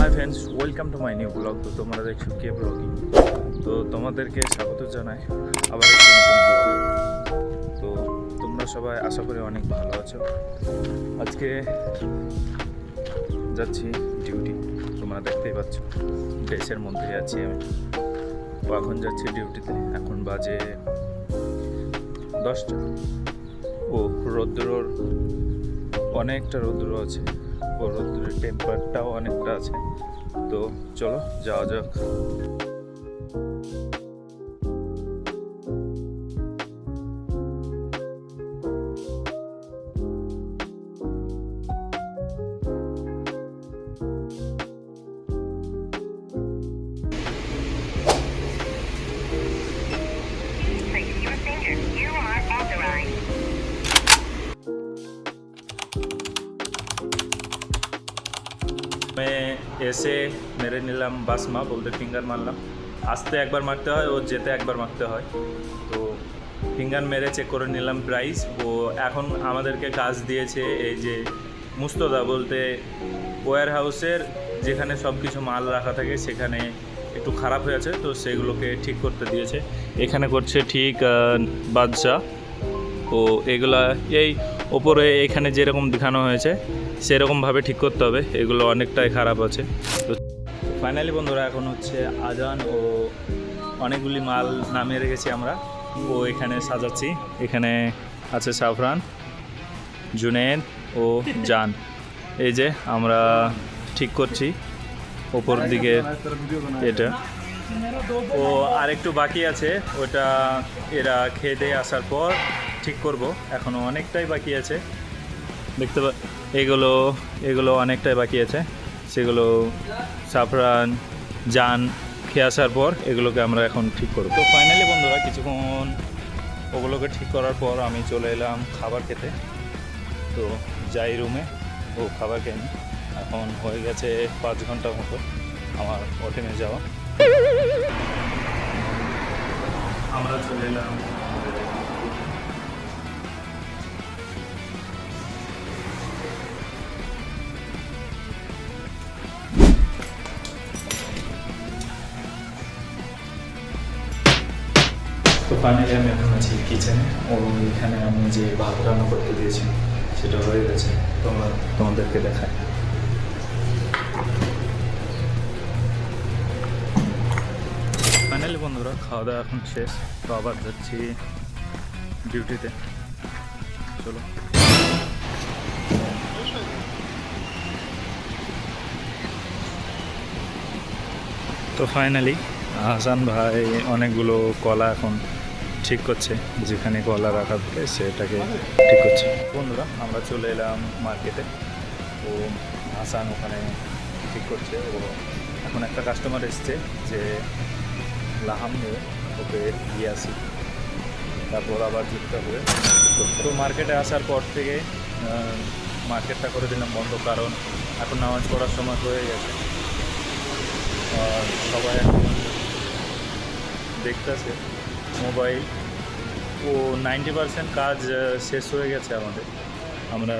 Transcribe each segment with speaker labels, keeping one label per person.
Speaker 1: Hi friends welcome to my new blog তো তোমরা দেখছ কে ব্লগিং তো তোমাদেরকে স্বাগত জানাই আবার একটি নতুন ব্লগ তো তোমরা সবাই আশা করি অনেক ভালো আছো। আজকে যাচ্ছি ডিউটি তোমরা দেখতেই পাচ্ছ ড্রেসের মধ্যে আছি আমি। তো এখন যাচ্ছি ডিউটিতে এখন বাজে দশটা। ও, রৌদ্রর অনেকটা রৌদ্র আছে। রৌদ্রের টেম্পারটাও অনেকটা আছে। তো চলো যাওয়া যাক। मैं এসে মেরে নিলাম বাস বাসমা বলতে ফিঙ্গার মারলাম। আসতে একবার মারতে হয় ও যেতে একবার মারতে হয়। তো ফিঙ্গার মেরে চেক করে নিলাম প্রাইস ও এখন আমাদেরকে কাজ দিয়েছে এই যে মুস্তদা বলতে ওয়ার হাউসের যেখানে সব কিছু মাল রাখা থাকে সেখানে একটু খারাপ হয়ে আছে তো সেগুলোকে ঠিক করতে দিয়েছে। এখানে করছে ঠিক আহ, বাদশা ও এগুলা এই ওপরে এখানে যেরকম দেখানো হয়েছে সেরকমভাবে ঠিক করতে হবে, এগুলো অনেকটাই খারাপ আছে। তো ফাইনালি বন্ধুরা, এখন হচ্ছে আজান ও অনেকগুলি মাল নামিয়ে রেখেছি আমরা। ও এখানে সাজাচ্ছি। এখানে আছে সাফরান, জুনেদ ও জান। এই যে আমরা ঠিক করছি ওপর দিকে এটা। ও আরেকটু বাকি আছে, ওটা এরা খেয়ে দিয়ে আসার পর ঠিক করব। এখনও অনেকটাই বাকি আছে। দেখতে এগুলো এগুলো অনেকটাই বাকি আছে। সেগুলো সাফরান, জান, খেয়ে আসার পর এগুলোকে আমরা এখন ঠিক করব। তো ফাইনালি বন্ধুরা, কিছুক্ষণ ওগুলোকে ঠিক করার পর আমি চলে এলাম খাবার খেতে। তো যাই রুমে, ও খাবার খেয়ে এখন হয়ে গেছে পাঁচ ঘণ্টা মতো আমার হোটেলে যাওয়া। আমরা চলে এলাম ফাইনালি আমি এখন আছি কিচেনে ও এখানে আমি যে ভাত রান্না করতে দিয়েছি, সেটা হয়ে গেছে। তোমরা, তোমাদেরকে দেখায় ফাইনালি বন্ধুরা, খাওয়া দাওয়া এখন শেষ। তো আবার যাচ্ছি ডিউটিতে চলো। তো ফাইনালি হাসান ভাই অনেকগুলো কলা এখন ঠিক করছে, যেখানে গলা রাখা থাকে সেটাকে ঠিক করছে। বন্ধুরা, আমরা চলে এলাম মার্কেটে ও হাসান ওখানে ঠিক করছে ও এখন একটা কাস্টমার এসছে যে লাহাম নিয়ে ওকে দিয়ে আসি। তারপর আবার যুক্ত হবে। তো মার্কেটে আসার পর থেকে মার্কেটটা করে দিলাম বন্ধ কারণ এখন নামাজ পড়ার সময় হয়ে গেছে। সবাই এখন দেখতেছে মোবাইল ও নাইনটি পার্সেন্ট কাজ শেষ হয়ে গেছে আমাদের। আমরা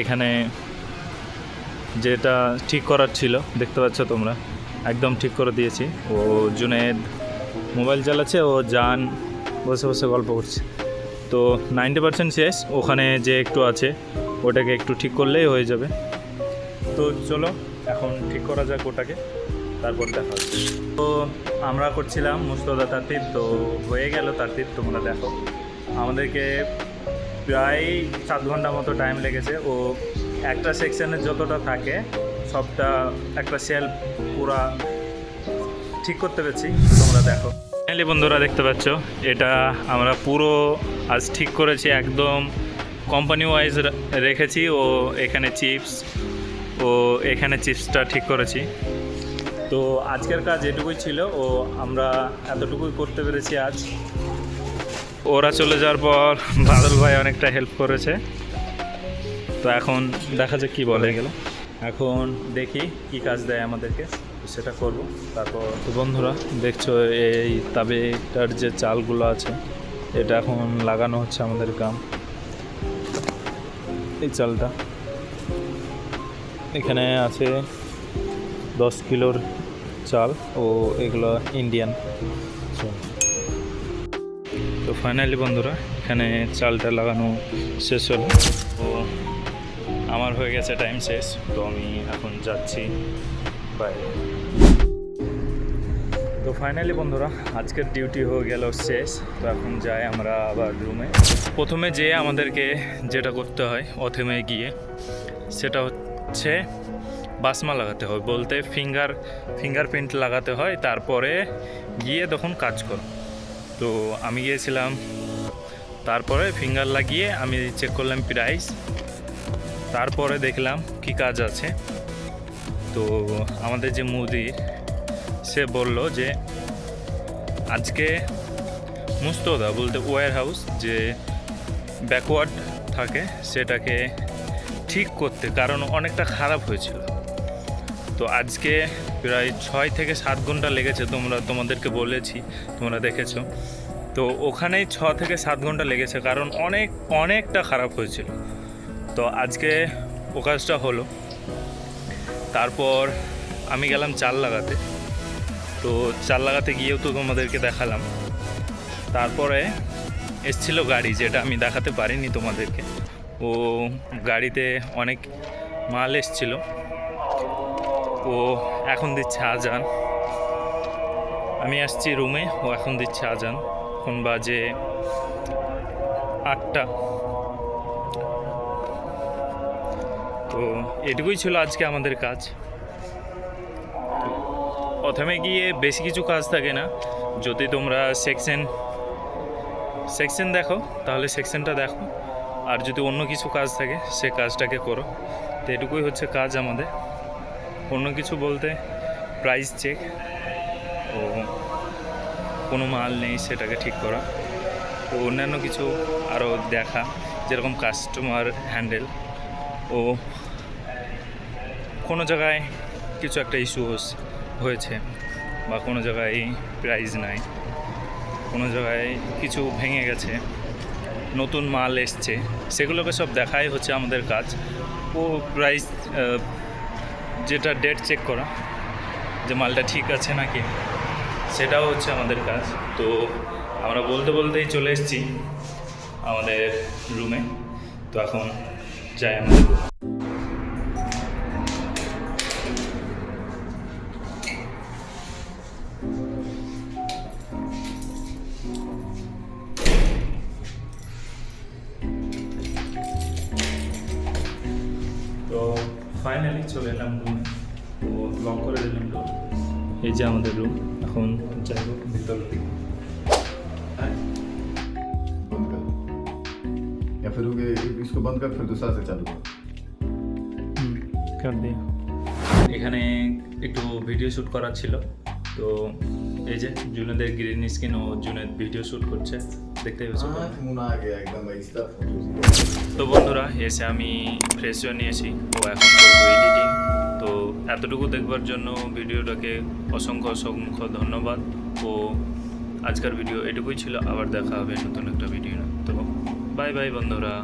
Speaker 1: এখানে যেটা ঠিক করার ছিল, দেখতে পাচ্ছ তোমরা, একদম ঠিক করে দিয়েছি। ও জুনেদ মোবাইল চালাচ্ছে, ও জান বসে বসে গল্প করছে। তো নাইনটি পার্সেন্ট শেষ, ওখানে যে একটু আছে, ওটাকে একটু ঠিক করলেই হয়ে যাবে। তো চলো, এখন ঠিক করা যাক ওটাকে। তারপর দেখা তো আমরা করছিলাম মুস্তদা তারতিব তো হয়ে গেল তারতিব তোমরা দেখো। আমাদেরকে প্রায় সাত ঘণ্টা মতো টাইম লেগেছে। ও একটা সেকশানে যতটা থাকে, সবটা একটা সেল পুরা ঠিক করতে পেরেছি। তোমরা দেখো। ফাইনালি বন্ধুরা দেখতে পাচ্ছ, এটা আমরা পুরো আজ ঠিক করেছি, একদম কোম্পানি ওয়াইজ রেখেছি। ও এখানে চিপস ও এখানে চিপসটা ঠিক করেছি। তো আজকের কাজ এটুকুই ছিল ও আমরা এতটুকুই করতে পেরেছি আজ। ওরা চলে যাওয়ার পর বাদল ভাই অনেকটা হেল্প করেছে। তো এখন দেখা যাক কী বলে। গেল এখন দেখি কি কাজ দেয় আমাদেরকে সেটা করব। তারপর বন্ধুরা, দেখছ এই তাবেটার যে চালগুলো আছে, এটা এখন লাগানো হচ্ছে আমাদের কাম এই চালটা। এখানে আছে দশ কিলোর চাল ও এগুলো ইন্ডিয়ান তো ফাইনালি বন্ধুরা, এখানে চালটা লাগানো শেষ হলো। তো আমার হয়ে গেছে টাইম শেষ। তো আমি এখন যাচ্ছি বাইরে। তো ফাইনালি বন্ধুরা, আজকের ডিউটি হয়ে গেল শেষ। তো এখন যাই আমরা আবার রুমে প্রথমে যেয়ে আমাদেরকে যেটা করতে হয় অথেমে গিয়ে, সেটা হচ্ছে বাসমা লাগাতে হয়। বলতে ফিঙ্গার ফিঙ্গারপ্রিন্ট লাগাতে হয়, তারপরে গিয়ে তখন কাজ করো। তো আমি গিয়েছিলাম, তারপরে ফিঙ্গার লাগিয়ে আমি চেক করলাম প্রাইস তারপরে দেখলাম কি কাজ আছে। তো আমাদের যে মুদির সে বলল যে, আজকে মুস্তদা বলতে ওয়ার হাউস যে ব্যাকওয়ার্ড থাকে, সেটাকে ঠিক করতে, কারণ অনেকটা খারাপ হয়েছিল। তো আজকে প্রায় ছয় থেকে সাত ঘণ্টা লেগেছে তোমরা, তোমাদেরকে বলেছি, তোমরা দেখেছ। তো ওখানেই ছ থেকে সাত ঘণ্টা লেগেছে কারণ অনেক, অনেকটা খারাপ হয়েছিল। তো আজকে ও কাজটা হলো। তারপর আমি গেলাম চাল লাগাতে। তো চাল লাগাতে গিয়েও তো তোমাদেরকে দেখালাম। তারপরে এসছিল গাড়ি যেটা আমি দেখাতে পারিনি তোমাদেরকে। ও গাড়িতে অনেক মাল এসছিল। ও এখন দিচ্ছে আজান। আমি আসছি রুমে, ও এখন দিচ্ছে আজান। এখন বাজে আটটা। তো এটুকুই ছিল আজকে আমাদের কাজ। প্রথমে গিয়ে বেশি কিছু কাজ থাকে না। যদি তোমরা সেকশন সেকশন দেখো, তাহলে সেকশনটা দেখো। আর যদি অন্য কিছু কাজ থাকে, সে কাজটাকে করো। তো এটুকুই হচ্ছে কাজ আমাদের। অন্য কিছু বলতে প্রাইস চেক ও কোনো মাল নেই সেটাকে ঠিক করা। ও অন্যান্য কিছু আরও দেখা, যেরকম কাস্টমার হ্যান্ডেল ও কোনো জায়গায় কিছু একটা ইস্যু হয়েছে বা কোনো জায়গায় প্রাইজ নাই। কোনো জায়গায় কিছু ভেঙে গেছে, নতুন মাল এসছে, সেগুলোকে সব দেখাই হচ্ছে আমাদের কাজ। ও প্রাইস যেটা ডেট চেক করা, যে মালটা ঠিক আছে নাকি, সেটাও হচ্ছে আমাদের কাজ। তো আমরা বলতে বলতেই চলে এসেছি আমাদের রুমে তো এখন যাই আমাদের ফাইনালি চলে এলাম রুমে তো লক করে দিলাম ডোর এই যে আমাদের রুম এখন যাই হোক ভিতর দিকে
Speaker 2: बंद कर या फिर ये इसको बंद कर फिर दूसरा से चालू कर
Speaker 1: কাট দিয়ে এখানে একটু ভিডিও শ্যুট করার ছিল তো এই যে জুনেদের গ্রিন স্ক্রিন ও জুনেদ ভিডিও শ্যুট করছে দেখতেই পাচ্ছ তো বন্ধুরা এসে আমি ফ্রেশ হয়ে নিয়েছি। তো এখন করব এডিটিং তো এতটুকু দেখবার জন্য ভিডিওটাকে অসংখ্য অসংখ্য ধন্যবাদ। ও আজকের ভিডিও এটুকুই ছিল। আবার দেখা হবে নতুন একটা ভিডিও তো বাই বাই বন্ধুরা।